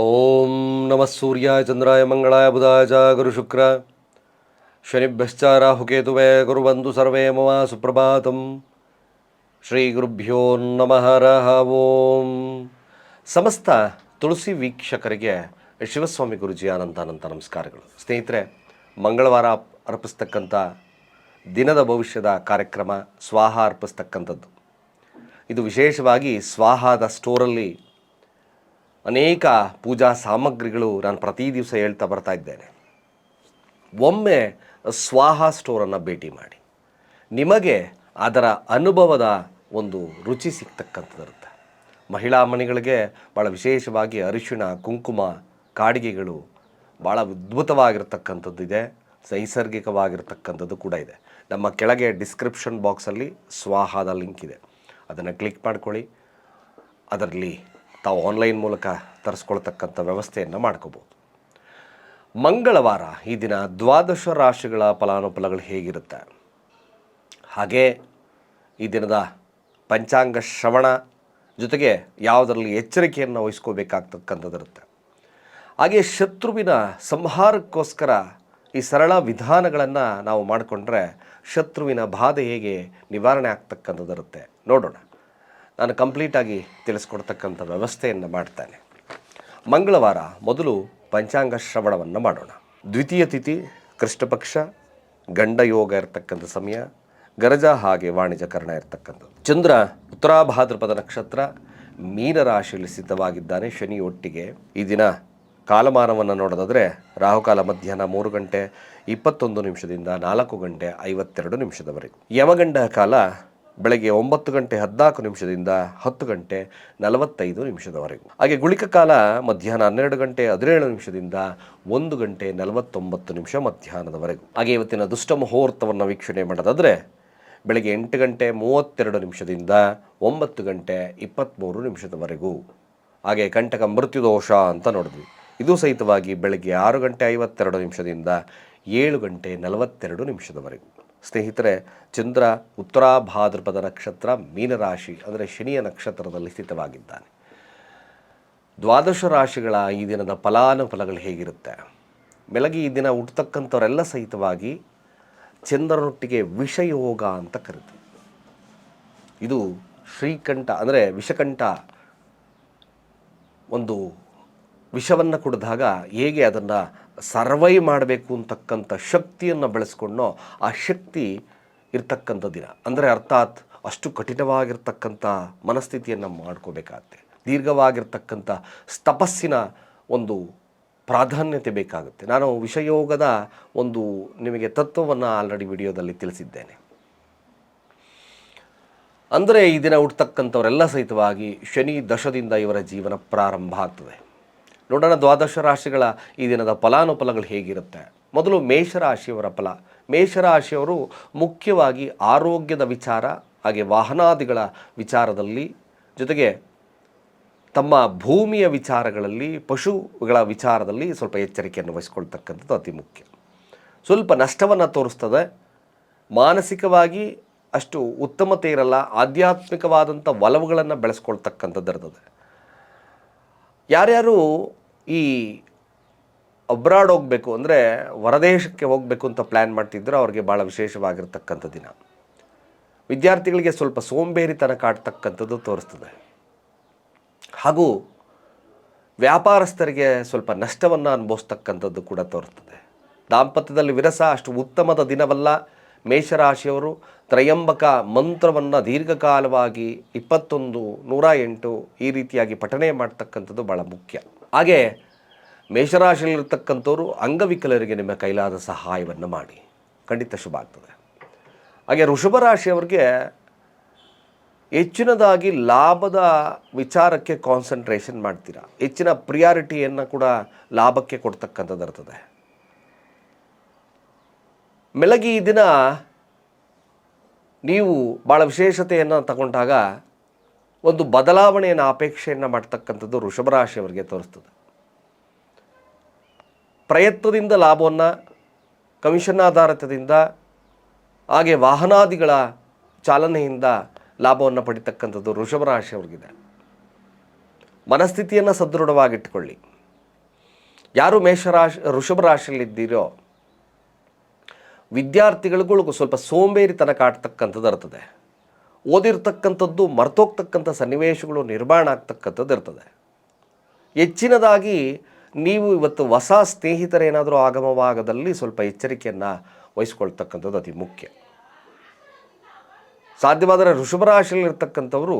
ಓಂ ನಮಃ ಸೂರ್ಯಾಯ ಚಂದ್ರಾಯ ಮಂಗಳಾಯ ಬುಧಾಯ ಚ ಗುರು ಶುಕ್ರ ಶನಿಭ್ಯಶ್ಚ ರಾಹುಕೇತುವೆ ಗುರುಬಂಧು ಸರ್ವೇ ಮಮ ಸುಪ್ರಭಾತಂ ಶ್ರೀ ಗುರುಭ್ಯೋ ನಮಃ ರಹ ಓಂ ಸಮಸ್ತ ತುಳಸಿ ವೀಕ್ಷಕರಿಗೆ ಶಿವಸ್ವಾಮಿ ಗುರುಜಿ ಅನಂತ ಅನಂತ ನಮಸ್ಕಾರಗಳು. ಸ್ನೇಹಿತರೆ, ಮಂಗಳವಾರ ಅರ್ಪಿಸ್ತಕ್ಕಂಥ ದಿನದ ಭವಿಷ್ಯದ ಕಾರ್ಯಕ್ರಮ ಸ್ವಾಹ ಅರ್ಪಿಸ್ತಕ್ಕಂಥದ್ದು. ಇದು ವಿಶೇಷವಾಗಿ ಸ್ವಾಹದ ಸ್ಟೋರಲ್ಲಿ ಅನೇಕ ಪೂಜಾ ಸಾಮಗ್ರಿಗಳು ನಾನು ಪ್ರತಿ ದಿವಸ ಹೇಳ್ತಾ ಬರ್ತಾ ಇದ್ದೇನೆ. ಒಮ್ಮೆ ಸ್ವಾಹ ಸ್ಟೋರನ್ನು ಭೇಟಿ ಮಾಡಿ. ನಿಮಗೆ ಅದರ ಅನುಭವದ ಒಂದು ರುಚಿ ಸಿಗ್ತಕ್ಕಂಥದ್ದಿರುತ್ತೆ ಮಹಿಳಾ ಮನೆಗಳಿಗೆ ಭಾಳ ವಿಶೇಷವಾಗಿ ಅರಿಶಿಣ, ಕುಂಕುಮ, ಕಾಡಿಗೆಗಳು ಭಾಳ ಅದ್ಭುತವಾಗಿರ್ತಕ್ಕಂಥದ್ದು ಇದೆ. ನೈಸರ್ಗಿಕವಾಗಿರ್ತಕ್ಕಂಥದ್ದು ಕೂಡ ಇದೆ. ನಮ್ಮ ಕೆಳಗೆ ಡಿಸ್ಕ್ರಿಪ್ಷನ್ ಬಾಕ್ಸಲ್ಲಿ ಸ್ವಾಹದ ಲಿಂಕ್ ಇದೆ. ಅದನ್ನು ಕ್ಲಿಕ್ ಮಾಡ್ಕೊಳ್ಳಿ. ಅದರಲ್ಲಿ ತಾವು ಆನ್ಲೈನ್ ಮೂಲಕ ತರಿಸ್ಕೊಳ್ತಕ್ಕಂಥ ವ್ಯವಸ್ಥೆಯನ್ನು ಮಾಡ್ಕೋಬೋದು. ಮಂಗಳವಾರ ಈ ದಿನ ದ್ವಾದಶ ರಾಶಿಗಳ ಫಲಾನುಫಲಗಳು ಹೇಗಿರುತ್ತೆ? ಹಾಗೆ ಈ ದಿನದ ಪಂಚಾಂಗ ಶ್ರವಣ ಜೊತೆಗೆ ಯಾವುದರಲ್ಲಿ ಎಚ್ಚರಿಕೆಯನ್ನು ವಹಿಸ್ಕೋಬೇಕಾಗ್ತಕ್ಕಂಥದ್ದಿರುತ್ತೆ. ಹಾಗೆ ಶತ್ರುವಿನ ಸಂಹಾರಕ್ಕೋಸ್ಕರ ಈ ಸರಳ ವಿಧಾನಗಳನ್ನು ನಾವು ಮಾಡಿಕೊಂಡ್ರೆ ಶತ್ರುವಿನ ಬಾಧೆ ಹೇಗೆ ನಿವಾರಣೆ ಆಗ್ತಕ್ಕಂಥದ್ದಿರುತ್ತೆ. ನೋಡೋಣ. ನಾನು ಕಂಪ್ಲೀಟಾಗಿ ತಿಳಿಸ್ಕೊಡ್ತಕ್ಕಂಥ ವ್ಯವಸ್ಥೆಯನ್ನು ಮಾಡ್ತಾನೆ. ಮಂಗಳವಾರ ಮೊದಲು ಪಂಚಾಂಗ ಶ್ರವಣವನ್ನು ಮಾಡೋಣ. ದ್ವಿತೀಯ ತಿಥಿ ಕೃಷ್ಣಪಕ್ಷ ಗಂಡಯೋಗ ಇರತಕ್ಕಂಥ ಸಮಯ, ಗರಜ ಹಾಗೆ ವಾಣಿಜ್ಯಕರಣ ಇರತಕ್ಕಂಥದ್ದು. ಚಂದ್ರ ಉತ್ತರಾಭಾದ್ರಪದ ನಕ್ಷತ್ರ ಮೀನರಾಶಿಯಲ್ಲಿ ಸ್ಥಿತವಾಗಿದ್ದಾನೆ ಶನಿ ಒಟ್ಟಿಗೆ ಈ ದಿನ ಕಾಲಮಾನವನ್ನು ನೋಡೋದಾದರೆ ರಾಹುಕಾಲ ಮಧ್ಯಾಹ್ನ ಮೂರು ಗಂಟೆ ಇಪ್ಪತ್ತೊಂದು ನಿಮಿಷದಿಂದ ನಾಲ್ಕು ಗಂಟೆ ಐವತ್ತೆರಡು ನಿಮಿಷದವರೆಗೂ. ಯಮಗಂಡ ಕಾಲ ಬೆಳಗ್ಗೆ ಒಂಬತ್ತು ಗಂಟೆ ಹದಿನಾಲ್ಕು ನಿಮಿಷದಿಂದ ಹತ್ತು ಗಂಟೆ ನಲವತ್ತೈದು ನಿಮಿಷದವರೆಗೂ. ಹಾಗೆ ಗುಳಿಕ ಕಾಲ ಮಧ್ಯಾಹ್ನ ಹನ್ನೆರಡು ಗಂಟೆ ಹದಿನೇಳು ನಿಮಿಷದಿಂದ ಒಂದು ಗಂಟೆ ನಲವತ್ತೊಂಬತ್ತು ನಿಮಿಷ ಮಧ್ಯಾಹ್ನದವರೆಗೂ. ಹಾಗೆ ಇವತ್ತಿನ ದುಷ್ಟ ಮುಹೂರ್ತವನ್ನು ವೀಕ್ಷಣೆ ಮಾಡೋದಾದರೆ ಬೆಳಗ್ಗೆ ಎಂಟು ಗಂಟೆ ಮೂವತ್ತೆರಡು ನಿಮಿಷದಿಂದ ಒಂಬತ್ತು ಗಂಟೆ ಇಪ್ಪತ್ತ್ಮೂರು ನಿಮಿಷದವರೆಗೂ. ಹಾಗೆ ಕಂಟಕ ಮೃತ್ಯುದೋಷ ಅಂತ ನೋಡಿದ್ವಿ. ಇದು ಸಹಿತವಾಗಿ ಬೆಳಗ್ಗೆ ಆರು ಗಂಟೆ ಐವತ್ತೆರಡು ನಿಮಿಷದಿಂದ ಏಳು ಗಂಟೆ ನಲವತ್ತೆರಡು ನಿಮಿಷದವರೆಗೂ. ಸ್ನೇಹಿತರೆ, ಚಂದ್ರ ಉತ್ತರಾಭಾದ್ರಪದ ನಕ್ಷತ್ರ ಮೀನರಾಶಿ, ಅಂದರೆ ಶನಿಯ ನಕ್ಷತ್ರದಲ್ಲಿ ಸ್ಥಿತವಾಗಿದ್ದಾನೆ. ದ್ವಾದಶ ರಾಶಿಗಳ ಈ ದಿನದ ಫಲಾನುಫಲಗಳು ಹೇಗಿರುತ್ತೆ? ಬೆಳಗ್ಗೆ ಈ ದಿನ ಹುಟ್ಟತಕ್ಕಂಥವರೆಲ್ಲ ಸಹಿತವಾಗಿ ಚಂದ್ರನೊಟ್ಟಿಗೆ ವಿಷಯೋಗ ಅಂತ ಕರಿತೀವಿ. ಇದು ಶ್ರೀಕಂಠ, ಅಂದರೆ ವಿಷಕಂಠ ಒಂದು ವಿಷವನ್ನು ಕುಡಿದಾಗ ಹೇಗೆ ಅದನ್ನು ಸರ್ವೈವ್ ಮಾಡಬೇಕು ಅಂತಕ್ಕಂಥ ಶಕ್ತಿಯನ್ನು ಬೆಳೆಸ್ಕೊಂಡು ಆ ಶಕ್ತಿ ಇರ್ತಕ್ಕಂಥ ದಿನ. ಅಂದರೆ ಅರ್ಥಾತ್ ಅಷ್ಟು ಕಠಿಣವಾಗಿರ್ತಕ್ಕಂಥ ಮನಸ್ಥಿತಿಯನ್ನು ಮಾಡ್ಕೋಬೇಕಾಗತ್ತೆ. ದೀರ್ಘವಾಗಿರ್ತಕ್ಕಂಥ ತಪಸ್ಸಿನ ಒಂದು ಪ್ರಾಧಾನ್ಯತೆ ಬೇಕಾಗುತ್ತೆ. ನಾನು ವಿಷಯೋಗದ ಒಂದು ನಿಮಗೆ ತತ್ವವನ್ನು ಆಲ್ರೆಡಿ ವಿಡಿಯೋದಲ್ಲಿ ತಿಳಿಸಿದ್ದೇನೆ. ಅಂದರೆ ಈ ದಿನ ಹುಟ್ಟತಕ್ಕಂಥವರೆಲ್ಲ ಸಹಿತವಾಗಿ ಶನಿ ದಶದಿಂದ ಇವರ ಜೀವನ ಪ್ರಾರಂಭ ಆಗ್ತದೆ. ನೋಡೋಣ ದ್ವಾದಶ ರಾಶಿಗಳ ಈ ದಿನದ ಫಲಾನುಫಲಗಳು ಹೇಗಿರುತ್ತೆ. ಮೊದಲು ಮೇಷರಾಶಿಯವರ ಫಲ. ಮೇಷರಾಶಿಯವರು ಮುಖ್ಯವಾಗಿ ಆರೋಗ್ಯದ ವಿಚಾರ, ಹಾಗೆ ವಾಹನಾದಿಗಳ ವಿಚಾರದಲ್ಲಿ, ಜೊತೆಗೆ ತಮ್ಮ ಭೂಮಿಯ ವಿಚಾರಗಳಲ್ಲಿ, ಪಶುಗಳ ವಿಚಾರದಲ್ಲಿ ಸ್ವಲ್ಪ ಎಚ್ಚರಿಕೆಯನ್ನು ವಹಿಸ್ಕೊಳ್ತಕ್ಕಂಥದ್ದು ಅತಿ ಮುಖ್ಯ. ಸ್ವಲ್ಪ ನಷ್ಟವನ್ನು ತೋರಿಸ್ತದೆ. ಮಾನಸಿಕವಾಗಿ ಅಷ್ಟು ಉತ್ತಮತೆ ಇರಲ್ಲ. ಆಧ್ಯಾತ್ಮಿಕವಾದಂಥ ಒಲವುಗಳನ್ನು ಬೆಳೆಸ್ಕೊಳ್ತಕ್ಕಂಥದ್ದು ಇರ್ತದೆ ಯಾರ್ಯಾರು ಈ ಅಬ್ರಾಡ್ ಹೋಗಬೇಕು ಅಂದರೆ ಹೊರದೇಶಕ್ಕೆ ಹೋಗಬೇಕು ಅಂತ ಪ್ಲ್ಯಾನ್ ಮಾಡ್ತಿದ್ರು ಅವ್ರಿಗೆ ಭಾಳ ವಿಶೇಷವಾಗಿರ್ತಕ್ಕಂಥ ದಿನ. ವಿದ್ಯಾರ್ಥಿಗಳಿಗೆ ಸ್ವಲ್ಪ ಸೋಂಬೇರಿತನ ಕಾಡ್ತಕ್ಕಂಥದ್ದು ತೋರಿಸ್ತದೆ. ಹಾಗೂ ವ್ಯಾಪಾರಸ್ಥರಿಗೆ ಸ್ವಲ್ಪ ನಷ್ಟವನ್ನು ಅನುಭವಿಸ್ತಕ್ಕಂಥದ್ದು ಕೂಡ ತೋರಿಸ್ತದೆ. ದಾಂಪತ್ಯದಲ್ಲಿ ವಿರಸ, ಅಷ್ಟು ಉತ್ತಮದ ದಿನವಲ್ಲ. ಮೇಷರಾಶಿಯವರು ತ್ರಯಂಬಕ ಮಂತ್ರವನ್ನು ದೀರ್ಘಕಾಲವಾಗಿ ಇಪ್ಪತ್ತೊಂದು ನೂರ ಎಂಟು ಈ ರೀತಿಯಾಗಿ ಪಠನೆ ಮಾಡ್ತಕ್ಕಂಥದ್ದು ಭಾಳ ಮುಖ್ಯ. ಹಾಗೆ ಮೇಷರಾಶಿಯಲ್ಲಿರ್ತಕ್ಕಂಥವ್ರು ಅಂಗವಿಕಲರಿಗೆ ನಿಮ್ಮ ಕೈಲಾದ ಸಹಾಯವನ್ನು ಮಾಡಿ. ಖಂಡಿತ ಶುಭ ಆಗ್ತದೆ. ಹಾಗೆ ವೃಷಭ ರಾಶಿಯವರಿಗೆ ಹೆಚ್ಚಿನದಾಗಿ ಲಾಭದ ವಿಚಾರಕ್ಕೆ ಕಾನ್ಸಂಟ್ರೇಷನ್ ಮಾಡ್ತೀರಾ? ಹೆಚ್ಚಿನ ಪ್ರಿಯಾರಿಟಿಯನ್ನು ಕೂಡ ಲಾಭಕ್ಕೆ ಕೊಡ್ತಕ್ಕಂಥದ್ದು ಇರ್ತದೆ. ಮೆಲಗಿ ಈ ದಿನ ನೀವು ಭಾಳ ವಿಶೇಷತೆಯನ್ನು ತಗೊಂಡಾಗ ಒಂದು ಬದಲಾವಣೆಯನ್ನು ಅಪೇಕ್ಷೆಯನ್ನು ಮಾಡ್ತಕ್ಕಂಥದ್ದು ವೃಷಭರಾಶಿಯವರಿಗೆ ತೋರಿಸ್ತದೆ. ಪ್ರಯತ್ನದಿಂದ ಲಾಭವನ್ನು ಕಮಿಷನ್ ಆಧಾರಿತದಿಂದ, ಹಾಗೆ ವಾಹನಾದಿಗಳ ಚಾಲನೆಯಿಂದ ಲಾಭವನ್ನು ಪಡಿತಕ್ಕಂಥದ್ದು ವೃಷಭರಾಶಿಯವ್ರಿಗಿದೆ ಮನಸ್ಥಿತಿಯನ್ನು ಸದೃಢವಾಗಿಟ್ಟುಕೊಳ್ಳಿ. ಯಾರು ಮೇಷರಾಶಿ ವೃಷಭ ರಾಶಿಯಲ್ಲಿದ್ದೀರೋ, ವಿದ್ಯಾರ್ಥಿಗಳಿಗೂ ಸ್ವಲ್ಪ ಸೋಂಬೇರಿತನ ಕಾಡ್ತಕ್ಕಂಥದ್ದು ಇರ್ತದೆ. ಓದಿರ್ತಕ್ಕಂಥದ್ದು, ಮರ್ತೋಗ್ತಕ್ಕಂಥ ಸನ್ನಿವೇಶಗಳು ನಿರ್ಮಾಣ ಆಗ್ತಕ್ಕಂಥದ್ದು ಇರ್ತದೆ. ಹೆಚ್ಚಿನದಾಗಿ ನೀವು ಇವತ್ತು ಹೊಸ ಸ್ನೇಹಿತರೇನಾದರೂ ಆಗಮವಾಗದಲ್ಲಿ ಸ್ವಲ್ಪ ಎಚ್ಚರಿಕೆಯನ್ನು ವಹಿಸ್ಕೊಳ್ತಕ್ಕಂಥದ್ದು ಅತಿ ಮುಖ್ಯ. ಸಾಧ್ಯವಾದರೆ ಋಷಭರಾಶಿಯಲ್ಲಿರ್ತಕ್ಕಂಥವರು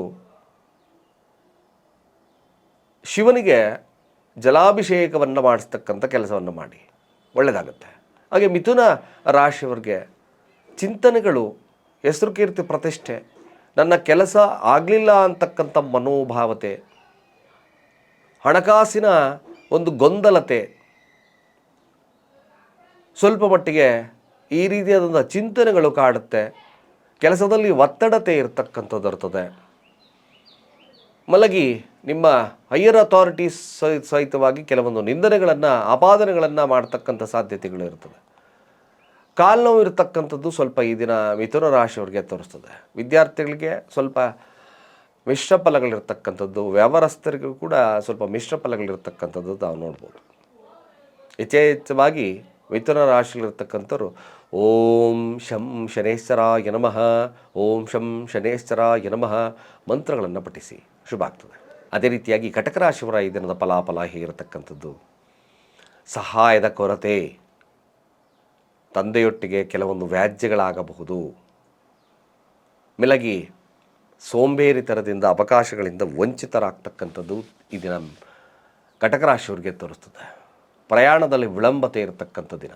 ಶಿವನಿಗೆ ಜಲಾಭಿಷೇಕವನ್ನು ಮಾಡಿಸ್ತಕ್ಕಂಥ ಕೆಲಸವನ್ನು ಮಾಡಿ. ಒಳ್ಳೆಯದಾಗುತ್ತೆ ಹಾಗೆ ಮಿಥುನ ರಾಶಿಯವರಿಗೆ ಚಿಂತನೆಗಳು ಹೆಸರು ಕೀರ್ತಿ ಪ್ರತಿಷ್ಠೆ ನನ್ನ ಕೆಲಸ ಆಗಲಿಲ್ಲ ಅಂತಕ್ಕಂಥ ಮನೋಭಾವತೆ, ಹಣಕಾಸಿನ ಒಂದು ಗೊಂದಲತೆ, ಸ್ವಲ್ಪ ಮಟ್ಟಿಗೆ ಈ ರೀತಿಯಾದಂಥ ಚಿಂತನೆಗಳು ಕಾಡುತ್ತೆ. ಕೆಲಸದಲ್ಲಿ ಒತ್ತಡತೆ ಇರತಕ್ಕಂಥದ್ದು ಇರ್ತದೆ. ಮಲಗಿ ನಿಮ್ಮ ಹೈಯರ್ ಅಥಾರಿಟೀಸ್ ಸಹಿತವಾಗಿ ಕೆಲವೊಂದು ನಿಂದನೆಗಳನ್ನು, ಆಪಾದನೆಗಳನ್ನು ಮಾಡ್ತಕ್ಕಂಥ ಸಾಧ್ಯತೆಗಳು ಇರ್ತದೆ. ಕಾಲು ನೋವು ಇರತಕ್ಕಂಥದ್ದು ಸ್ವಲ್ಪ ಈ ದಿನ ಮಿಥುನ ರಾಶಿಯವರಿಗೆ ತೋರಿಸ್ತದೆ. ವಿದ್ಯಾರ್ಥಿಗಳಿಗೆ ಸ್ವಲ್ಪ ಮಿಶ್ರ ಫಲಗಳಿರ್ತಕ್ಕಂಥದ್ದು ವ್ಯವಹಾರಸ್ಥರಿಗೂ ಕೂಡ ಸ್ವಲ್ಪ ಮಿಶ್ರ ಫಲಗಳಿರ್ತಕ್ಕಂಥದ್ದು ನಾವು ನೋಡ್ಬೋದು. ಯಥೇಚ್ಛವಾಗಿ ಮಿಥುನ ರಾಶಿಯಲ್ಲಿರ್ತಕ್ಕಂಥವ್ರು, ಓಂ ಶಂ ಶನೇಶ್ವರಾಯ ನಮಃ, ಓಂ ಶಂ ಶನೇಶ್ವರಾಯ ನಮಃ ಮಂತ್ರಗಳನ್ನು ಪಠಿಸಿ ಶುಭ ಆಗ್ತದೆ ಅದೇ ರೀತಿಯಾಗಿ ಕಟಕ ರಾಶಿಯವರ ಈ ದಿನದ ಫಲಾಫಲ ಹೇಗಿರತಕ್ಕಂಥದ್ದು. ಸಹಾಯದ ಕೊರತೆ ತಂದೆಯೊಟ್ಟಿಗೆ ಕೆಲವೊಂದು ವ್ಯಾಜ್ಯಗಳಾಗಬಹುದು. ಮಿಲಗಿ, ಸೋಂಬೇರಿತನದಿಂದ ಅವಕಾಶಗಳಿಂದ ವಂಚಿತರಾಗ್ತಕ್ಕಂಥದ್ದು ಈ ದಿನ ಕಟಕ ರಾಶಿಯವರಿಗೆ ತೋರಿಸ್ತದೆ. ಪ್ರಯಾಣದಲ್ಲಿ ವಿಳಂಬತೆ ಇರತಕ್ಕಂಥ ದಿನ.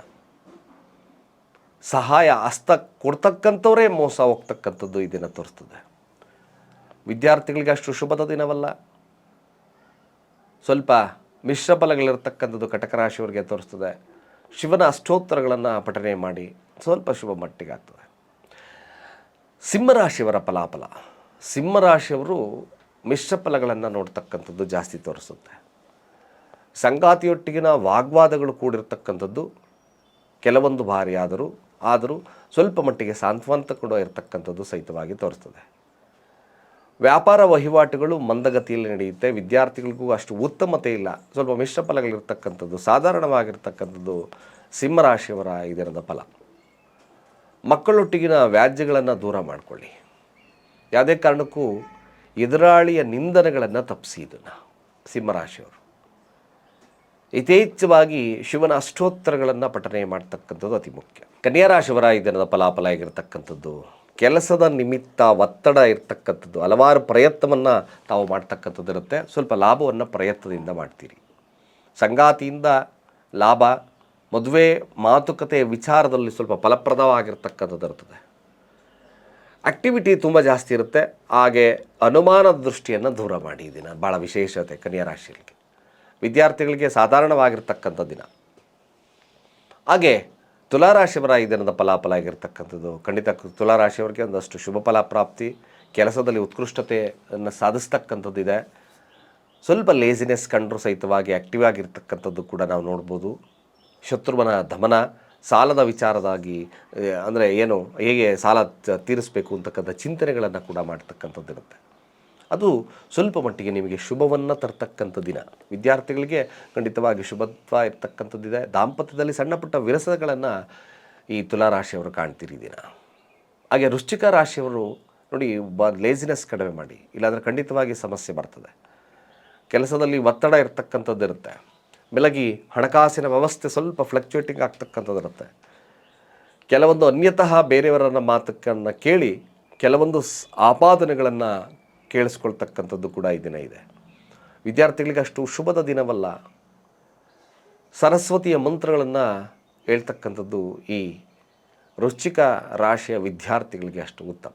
ಸಹಾಯ ಹಸ್ತ ಕೊಡ್ತಕ್ಕಂಥವರೇ ಮೋಸ ಹೋಗ್ತಕ್ಕಂಥದ್ದು ಈ ದಿನ ತೋರಿಸ್ತದೆ. ವಿದ್ಯಾರ್ಥಿಗಳಿಗೆ ಅಷ್ಟು ಶುಭದ ದಿನವಲ್ಲ. ಸ್ವಲ್ಪ ಮಿಶ್ರ ಕಟಕ ರಾಶಿಯವರಿಗೆ ತೋರಿಸ್ತದೆ. ಶಿವನ ಅಷ್ಟೋತ್ತರಗಳನ್ನು ಪಠನೆ ಮಾಡಿ ಸ್ವಲ್ಪ ಶುಭ ಮಟ್ಟಿಗಾಗ್ತದೆ. ಸಿಂಹರಾಶಿಯವರ ಫಲಾಫಲ. ಸಿಂಹರಾಶಿಯವರು ಮಿಶ್ರ ಫಲಗಳನ್ನು ನೋಡ್ತಕ್ಕಂಥದ್ದು ಜಾಸ್ತಿ ತೋರಿಸುತ್ತೆ. ಸಂಗಾತಿಯೊಟ್ಟಿಗಿನ ವಾಗ್ವಾದಗಳು ಕೂಡಿರ್ತಕ್ಕಂಥದ್ದು ಕೆಲವೊಂದು ಬಾರಿ ಆದರೂ ಸ್ವಲ್ಪ ಮಟ್ಟಿಗೆ ಸಾಂತ್ವನ ಕೂಡ ಇರತಕ್ಕಂಥದ್ದು ಸಹಿತವಾಗಿ ತೋರಿಸ್ತದೆ. ವ್ಯಾಪಾರ ವಹಿವಾಟುಗಳು ಮಂದಗತಿಯಲ್ಲಿ ನಡೆಯುತ್ತೆ. ವಿದ್ಯಾರ್ಥಿಗಳಿಗೂ ಅಷ್ಟು ಉತ್ತಮತೆ ಇಲ್ಲ. ಸ್ವಲ್ಪ ಮಿಶ್ರ ಫಲಗಳಿರ್ತಕ್ಕಂಥದ್ದು, ಸಾಧಾರಣವಾಗಿರ್ತಕ್ಕಂಥದ್ದು ಸಿಂಹರಾಶಿಯವರ ಈ ದಿನದ ಫಲ. ಮಕ್ಕಳೊಟ್ಟಿಗಿನ ವ್ಯಾಜ್ಯಗಳನ್ನು ದೂರ ಮಾಡಿಕೊಳ್ಳಿ. ಯಾವುದೇ ಕಾರಣಕ್ಕೂ ಎದುರಾಳಿಯ ನಿಂದನೆಗಳನ್ನು ತಪ್ಪಿಸಿ ಇದನ್ನು ಸಿಂಹರಾಶಿಯವರು ಯಥೇಚ್ಛವಾಗಿ ಶಿವನ ಅಷ್ಟೋತ್ತರಗಳನ್ನು ಪಠನೆ ಮಾಡ್ತಕ್ಕಂಥದ್ದು ಅತಿ ಮುಖ್ಯ. ಕನ್ಯಾರಾಶಿಯವರ ಈ ದಿನದ ಫಲಾಫಲ ಆಗಿರ್ತಕ್ಕಂಥದ್ದು ಕೆಲಸದ ನಿಮಿತ್ತ ಒತ್ತಡ ಇರ್ತಕ್ಕಂಥದ್ದು, ಹಲವಾರು ಪ್ರಯತ್ನವನ್ನು ತಾವು ಮಾಡ್ತಕ್ಕಂಥದ್ದು ಇರುತ್ತೆ. ಸ್ವಲ್ಪ ಲಾಭವನ್ನು ಪ್ರಯತ್ನದಿಂದ ಮಾಡ್ತೀರಿ. ಸಂಗಾತಿಯಿಂದ ಲಾಭ, ಮದುವೆ ಮಾತುಕತೆ ವಿಚಾರದಲ್ಲಿ ಸ್ವಲ್ಪ ಫಲಪ್ರದವಾಗಿರ್ತಕ್ಕಂಥದ್ದು ಇರ್ತದೆ. ಆಕ್ಟಿವಿಟಿ ತುಂಬ ಜಾಸ್ತಿ ಇರುತ್ತೆ. ಹಾಗೆ ಅನುಮಾನದ ದೃಷ್ಟಿಯನ್ನು ದೂರ ಮಾಡಿ ದಿನ. ಭಾಳ ವಿಶೇಷತೆ ಕನ್ಯಾ ರಾಶಿಯಲ್ಲಿ ವಿದ್ಯಾರ್ಥಿಗಳಿಗೆ ಸಾಧಾರಣವಾಗಿರ್ತಕ್ಕಂಥ ದಿನ. ಹಾಗೆ ತುಲಾರಾಶಿಯವರ ಈ ದಿನದ ಫಲಾಫಲ ಆಗಿರ್ತಕ್ಕಂಥದ್ದು. ಖಂಡಿತ ತುಲಾರಾಶಿಯವರಿಗೆ ಒಂದಷ್ಟು ಶುಭ ಫಲ ಪ್ರಾಪ್ತಿ ಕೆಲಸದಲ್ಲಿ ಉತ್ಕೃಷ್ಟತೆಯನ್ನು ಸಾಧಿಸ್ತಕ್ಕಂಥದ್ದು ಇದೆ. ಸ್ವಲ್ಪ ಲೇಸಿನೆಸ್ ಕಂಡರೂ ಸಹಿತವಾಗಿ ಆ್ಯಕ್ಟಿವ್ ಆಗಿರ್ತಕ್ಕಂಥದ್ದು ಕೂಡ ನಾವು ನೋಡ್ಬೋದು. ಶತ್ರುವನ ದಮನ, ಸಾಲದ ವಿಚಾರದಾಗಿ, ಅಂದರೆ ಏನು, ಹೇಗೆ ಸಾಲ ತೀರಿಸಬೇಕು ಅಂತಕ್ಕಂಥ ಚಿಂತನೆಗಳನ್ನು ಕೂಡ ಮಾಡ್ತಕ್ಕಂಥದ್ದು ಇರುತ್ತೆ ಅದು ಸ್ವಲ್ಪ ಮಟ್ಟಿಗೆ ನಿಮಗೆ ಶುಭವನ್ನು ತರ್ತಕ್ಕಂಥ ದಿನ. ವಿದ್ಯಾರ್ಥಿಗಳಿಗೆ ಖಂಡಿತವಾಗಿ ಶುಭತ್ವ ಇರ್ತಕ್ಕಂಥದ್ದಿದೆ ದಾಂಪತ್ಯದಲ್ಲಿ ಸಣ್ಣ ಪುಟ್ಟ ವಿರಸಗಳನ್ನು ಈ ತುಲಾರಾಶಿಯವರು ಕಾಣ್ತೀರಿ ದಿನ. ಹಾಗೆ ವೃಶ್ಚಿಕ ರಾಶಿಯವರು ನೋಡಿ, ಬ ಲೇಸಿನೆಸ್ ಕಡಿಮೆ ಮಾಡಿ. ಇಲ್ಲಾಂದರೆ ಖಂಡಿತವಾಗಿ ಸಮಸ್ಯೆ ಬರ್ತದೆ. ಕೆಲಸದಲ್ಲಿ ಒತ್ತಡ ಇರ್ತಕ್ಕಂಥದ್ದು ಇರುತ್ತೆ. ಬೆಳಗಿ ಹಣಕಾಸಿನ ವ್ಯವಸ್ಥೆ ಸ್ವಲ್ಪ ಫ್ಲಕ್ಚುಯೇಟಿಂಗ್ ಆಗ್ತಕ್ಕಂಥದ್ದು ಇರುತ್ತೆ. ಕೆಲವೊಂದು ಅನ್ಯತಃ ಬೇರೆಯವರನ್ನ ಮಾತುಕನ್ನು ಕೇಳಿ, ಕೆಲವೊಂದು ಆಪಾದನೆಗಳನ್ನು ಕೇಳಿಸ್ಕೊಳ್ತಕ್ಕಂಥದ್ದು ಕೂಡ ಈ ದಿನ ಇದೆ. ವಿದ್ಯಾರ್ಥಿಗಳಿಗೆ ಅಷ್ಟು ಶುಭದ ದಿನವಲ್ಲ. ಸರಸ್ವತಿಯ ಮಂತ್ರಗಳನ್ನು ಹೇಳ್ತಕ್ಕಂಥದ್ದು ಈ ರುಚಿಕ ರಾಶಿಯ ವಿದ್ಯಾರ್ಥಿಗಳಿಗೆ ಅಷ್ಟು ಉತ್ತಮ.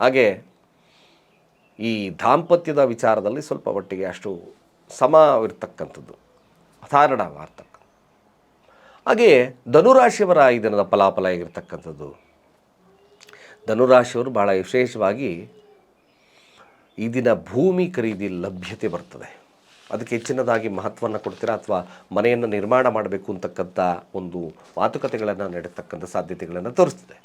ಹಾಗೆ ಈ ದಾಂಪತ್ಯದ ವಿಚಾರದಲ್ಲಿ ಸ್ವಲ್ಪ ಮಟ್ಟಿಗೆ ಅಷ್ಟು ಸಮವಿರ್ತಕ್ಕಂಥದ್ದು ಸಾಧಾರಣವಾಗಿರ್ತಕ್ಕ ಹಾಗೆಯೇ ಧನುರಾಶಿಯವರ ಈ ದಿನದ ಫಲಾಫಲ ಆಗಿರ್ತಕ್ಕಂಥದ್ದು ಧನುರಾಶಿಯವರು ಭಾಳ ವಿಶೇಷವಾಗಿ ಈ ದಿನ ಭೂಮಿ ಖರೀದಿ ಲಭ್ಯತೆ ಬರ್ತದೆ. ಅದಕ್ಕೆ ಹೆಚ್ಚಿನದಾಗಿ ಮಹತ್ವವನ್ನು ಕೊಡ್ತೀರಾ ಅಥವಾ ಮನೆಯನ್ನು ನಿರ್ಮಾಣ ಮಾಡಬೇಕು ಅಂತಕ್ಕಂಥ ಒಂದು ಮಾತುಕತೆಗಳನ್ನು ನಡೆತಕ್ಕಂಥ ಸಾಧ್ಯತೆಗಳನ್ನು ತೋರಿಸ್ತದೆ.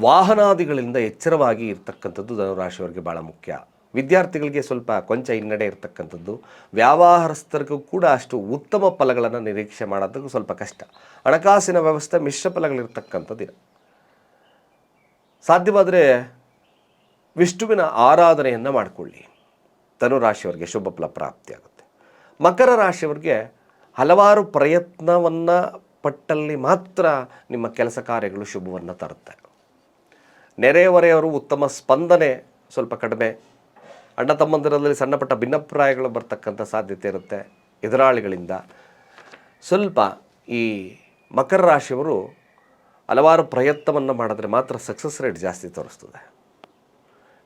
ವಾಹನಾದಿಗಳಿಂದ ಎಚ್ಚರವಾಗಿ ಇರತಕ್ಕಂಥದ್ದು ಧನುರಾಶಿಯವರಿಗೆ ಭಾಳ ಮುಖ್ಯ. ವಿದ್ಯಾರ್ಥಿಗಳಿಗೆ ಸ್ವಲ್ಪ ಕೊಂಚ ಹಿನ್ನಡೆ ಇರತಕ್ಕಂಥದ್ದು. ವ್ಯಾವಹಾರಸ್ಥರಿಗೂ ಕೂಡ ಅಷ್ಟು ಉತ್ತಮ ಫಲಗಳನ್ನು ನಿರೀಕ್ಷೆ ಮಾಡೋದಕ್ಕೂ ಸ್ವಲ್ಪ ಕಷ್ಟ. ಹಣಕಾಸಿನ ವ್ಯವಸ್ಥೆ ಮಿಶ್ರ ಫಲಗಳಿರ್ತಕ್ಕಂಥ ದಿನ. ಸಾಧ್ಯವಾದರೆ ವಿಷ್ಣುವಿನ ಆರಾಧನೆಯನ್ನು ಮಾಡಿಕೊಳ್ಳಿ. ಧನುರಾಶಿಯವರಿಗೆ ಶುಭ ಫಲ ಪ್ರಾಪ್ತಿಯಾಗುತ್ತೆ ಮಕರ ರಾಶಿಯವರಿಗೆ ಹಲವಾರು ಪ್ರಯತ್ನವನ್ನು ಪಟ್ಟಲ್ಲಿ ಮಾತ್ರ ನಿಮ್ಮ ಕೆಲಸ ಕಾರ್ಯಗಳು ಶುಭವನ್ನು ತರುತ್ತೆ. ನೆರೆಹೊರೆಯವರು ಉತ್ತಮ ಸ್ಪಂದನೆ ಸ್ವಲ್ಪ ಕಡಿಮೆ. ಅಣ್ಣ ತಮ್ಮಂದಿರದಲ್ಲಿ ಸಣ್ಣಪುಟ್ಟ ಭಿನ್ನಪ್ರಾಯಗಳು ಬರ್ತಕ್ಕಂಥ ಸಾಧ್ಯತೆ ಇರುತ್ತೆ ಎದುರಾಳಿಗಳಿಂದ. ಸ್ವಲ್ಪ ಈ ಮಕರ ರಾಶಿಯವರು ಹಲವಾರು ಪ್ರಯತ್ನವನ್ನು ಮಾಡಿದ್ರೆ ಮಾತ್ರ ಸಕ್ಸಸ್ ರೇಟ್ ಜಾಸ್ತಿ ತೋರಿಸ್ತದೆ.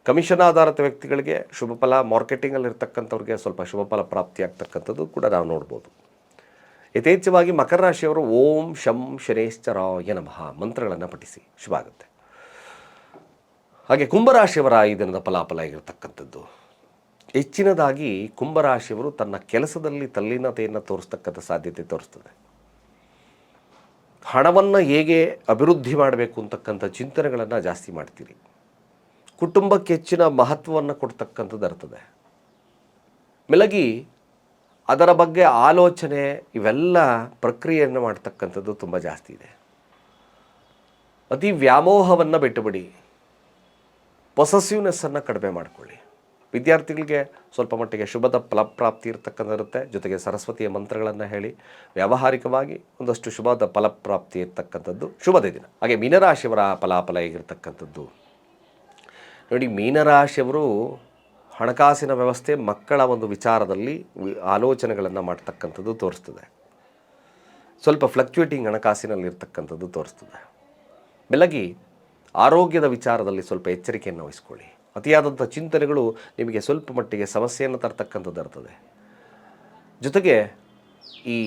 ಕಮಿಷನ್ ಆಧಾರಿತ ವ್ಯಕ್ತಿಗಳಿಗೆ ಶುಭ ಫಲ ಮಾರ್ಕೆಟಿಂಗಲ್ಲಿ ಇರ್ತಕ್ಕಂಥವ್ರಿಗೆ ಸ್ವಲ್ಪ ಶುಭ ಫಲ ಪ್ರಾಪ್ತಿಯಾಗ್ತಕ್ಕಂಥದ್ದು ಕೂಡ ನಾವು ನೋಡ್ಬೋದು. ಯಥೇಚ್ಛವಾಗಿ ಮಕರ ರಾಶಿಯವರು ಓಂ ಶಂ ಶನೇಶ್ಚರಾಯ ನಮಃ ಮಂತ್ರಗಳನ್ನು ಪಠಿಸಿ ಶುಭ ಆಗುತ್ತೆ ಹಾಗೆ ಕುಂಭರಾಶಿಯವರ ಈ ದಿನದ ಫಲಾಫಲ ಆಗಿರ್ತಕ್ಕಂಥದ್ದು. ಹೆಚ್ಚಿನದಾಗಿ ಕುಂಭರಾಶಿಯವರು ತನ್ನ ಕೆಲಸದಲ್ಲಿ ತಲ್ಲೀನತೆಯನ್ನು ತೋರಿಸ್ತಕ್ಕಂಥ ಸಾಧ್ಯತೆ ತೋರಿಸ್ತದೆ. ಹಣವನ್ನು ಹೇಗೆ ಅಭಿವೃದ್ಧಿ ಮಾಡಬೇಕು ಅಂತಕ್ಕಂಥ ಚಿಂತನೆಗಳನ್ನು ಜಾಸ್ತಿ ಮಾಡ್ತೀರಿ. ಕುಟುಂಬಕ್ಕೆ ಹೆಚ್ಚಿನ ಮಹತ್ವವನ್ನು ಕೊಡ್ತಕ್ಕಂಥದ್ದು ಇರ್ತದೆ. ಮೆಲಗಿ ಅದರ ಬಗ್ಗೆ ಆಲೋಚನೆ ಇವೆಲ್ಲ ಪ್ರಕ್ರಿಯೆಯನ್ನು ಮಾಡ್ತಕ್ಕಂಥದ್ದು ತುಂಬ ಜಾಸ್ತಿ ಇದೆ. ಅತಿ ವ್ಯಾಮೋಹವನ್ನು ಬಿಟ್ಟುಬಿಡಿ. ಪೊಸೆಸಿವ್ನೆಸ್ಸನ್ನು ಕಡಿಮೆ ಮಾಡಿಕೊಳ್ಳಿ. ವಿದ್ಯಾರ್ಥಿಗಳಿಗೆ ಸ್ವಲ್ಪ ಮಟ್ಟಿಗೆ ಶುಭದ ಫಲಪ್ರಾಪ್ತಿ ಇರ್ತಕ್ಕಂಥದ್ದಿರುತ್ತೆ. ಜೊತೆಗೆ ಸರಸ್ವತಿಯ ಮಂತ್ರಗಳನ್ನು ಹೇಳಿ, ವ್ಯಾವಹಾರಿಕವಾಗಿ ಒಂದಷ್ಟು ಶುಭದ ಫಲಪ್ರಾಪ್ತಿ ಇರ್ತಕ್ಕಂಥದ್ದು ಶುಭದ ದಿನ. ಹಾಗೆ ಮೀನರಾಶಿಯವರ ಫಲಾಫಲ ಹೇಗಿರ್ತಕ್ಕಂಥದ್ದು? ನೋಡಿ, ಮೀನರಾಶಿಯವರು ಹಣಕಾಸಿನ ವ್ಯವಸ್ಥೆ, ಮಕ್ಕಳ ಒಂದು ವಿಚಾರದಲ್ಲಿ ಆಲೋಚನೆಗಳನ್ನು ಮಾಡ್ತಕ್ಕಂಥದ್ದು ತೋರಿಸ್ತದೆ. ಸ್ವಲ್ಪ ಫ್ಲಕ್ಚುಯೇಟಿಂಗ್ ಹಣಕಾಸಿನಲ್ಲಿ ಇರ್ತಕ್ಕಂಥದ್ದು ತೋರಿಸ್ತದೆ. ಬೆಳಗಿ ಆರೋಗ್ಯದ ವಿಚಾರದಲ್ಲಿ ಸ್ವಲ್ಪ ಎಚ್ಚರಿಕೆಯನ್ನು ವಹಿಸ್ಕೊಳ್ಳಿ. ಅತಿಯಾದಂಥ ಚಿಂತನೆಗಳು ನಿಮಗೆ ಸ್ವಲ್ಪ ಮಟ್ಟಿಗೆ ಸಮಸ್ಯೆಯನ್ನು ತರ್ತಕ್ಕಂಥದ್ದು ಇರ್ತದೆ. ಜೊತೆಗೆ ಈ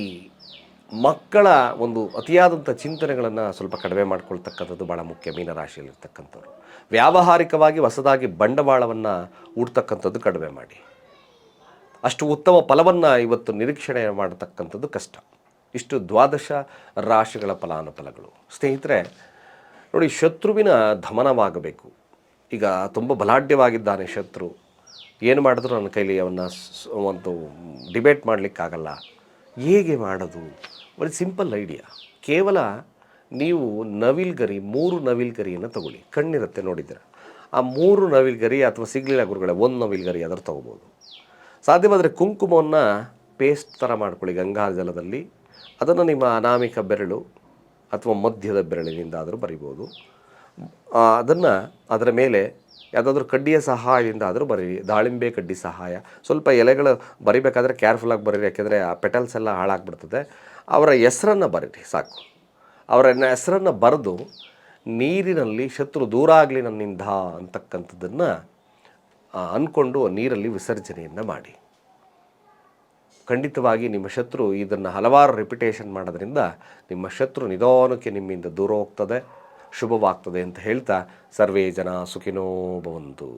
ಮಕ್ಕಳ ಒಂದು ಅತಿಯಾದಂಥ ಚಿಂತನೆಗಳನ್ನು ಸ್ವಲ್ಪ ಕಡಿಮೆ ಮಾಡ್ಕೊಳ್ತಕ್ಕಂಥದ್ದು ಭಾಳ ಮುಖ್ಯ ಮೀನರಾಶಿಯಲ್ಲಿರ್ತಕ್ಕಂಥವ್ರು. ವ್ಯಾವಹಾರಿಕವಾಗಿ ಹೊಸದಾಗಿ ಬಂಡವಾಳವನ್ನು ಹೂಡ್ತಕ್ಕಂಥದ್ದು ಕಡಿಮೆ ಮಾಡಿ. ಅಷ್ಟು ಉತ್ತಮ ಫಲವನ್ನು ಇವತ್ತು ನಿರೀಕ್ಷಣೆ ಮಾಡತಕ್ಕಂಥದ್ದು ಕಷ್ಟ. ಇಷ್ಟು ದ್ವಾದಶ ರಾಶಿಗಳ ಫಲಾನುಫಲಗಳು. ಸ್ನೇಹಿತರೆ, ನೋಡಿ ಶತ್ರುವಿನ ದಮನವಾಗಬೇಕು. ಈಗ ತುಂಬ ಬಲಾಢ್ಯವಾಗಿದ್ದಾನೆ ಶತ್ರು. ಏನು ಮಾಡಿದ್ರು ನನ್ನ ಕೈಲಿ ಅವನ್ನ ಒಂದು ಡಿಬೇಟ್ ಮಾಡಲಿಕ್ಕಾಗಲ್ಲ. ಹೇಗೆ ಮಾಡೋದು? ಒಂದು ಸಿಂಪಲ್ ಐಡಿಯಾ ಕೇವಲ ನೀವು ನವಿಲ್ಗರಿ ಮೂರು ನವಿಲ್ಗರಿಯನ್ನು ತಗೊಳ್ಳಿ. ಕಣ್ಣಿರುತ್ತೆ ನೋಡಿದ್ದೀರ ಆ ಮೂರು ನವಿಲ್ಗರಿ ಅಥವಾ ಸಿಗ್ಲಿಲ್ಲ ಗುರುಗಳ, ಒಂದು ನವಿಲ್ಗರಿ ಅದರ ತೊಗೋಬೋದು. ಸಾಧ್ಯವಾದರೆ ಕುಂಕುಮವನ್ನು ಪೇಸ್ಟ್ ಥರ ಮಾಡ್ಕೊಳ್ಳಿ ಗಂಗಾಜಲದಲ್ಲಿ. ಅದನ್ನು ನಿಮ್ಮ ಅನಾಮಿಕ ಬೆರಳು ಅಥವಾ ಮಧ್ಯದ ಬೆರಳಿನಿಂದ ಆದರೂ ಬರಿಬೋದು ಅದನ್ನು ಅದರ ಮೇಲೆ ಯಾವುದಾದ್ರೂ ಕಡ್ಡಿಯ ಸಹಾಯದಿಂದ ಆದರೂ ಬರೀರಿ ದಾಳಿಂಬೆ ಕಡ್ಡಿ ಸಹಾಯ. ಸ್ವಲ್ಪ ಎಲೆಗಳು ಬರಿಬೇಕಾದ್ರೆ ಕೇರ್ಫುಲ್ಲಾಗಿ ಬರೀರಿ, ಯಾಕೆಂದರೆ ಆ ಪೆಟಲ್ಸ್ ಎಲ್ಲ ಹಾಳಾಗ್ಬಿಡ್ತದೆ. ಅವರ ಹೆಸರನ್ನು ಬರೀರಿ ಸಾಕು. ಅವರ ಹೆಸರನ್ನು ಬರೆದು ನೀರಿನಲ್ಲಿ ಶತ್ರು ದೂರ ಆಗಲಿ ನನ್ನಿಂದ ಅಂತಕ್ಕಂಥದ್ದನ್ನು ಅಂದ್ಕೊಂಡು ನೀರಲ್ಲಿ ವಿಸರ್ಜನೆಯನ್ನು ಮಾಡಿ. ಖಂಡಿತವಾಗಿ ನಿಮ್ಮ ಶತ್ರು ಇದನ್ನು ಹಲವಾರು ರಿಪಿಟೇಷನ್ ಮಾಡೋದ್ರಿಂದ ನಿಮ್ಮ ಶತ್ರು ನಿಧಾನಕ್ಕೆ ನಿಮ್ಮಿಂದ ದೂರ ಹೋಗ್ತದೆ, ಶುಭವಾಗ್ತದೆ ಅಂತ ಹೇಳ್ತಾ ಸರ್ವೇ ಜನ ಸುಖಿನೋ ಭವಂತು.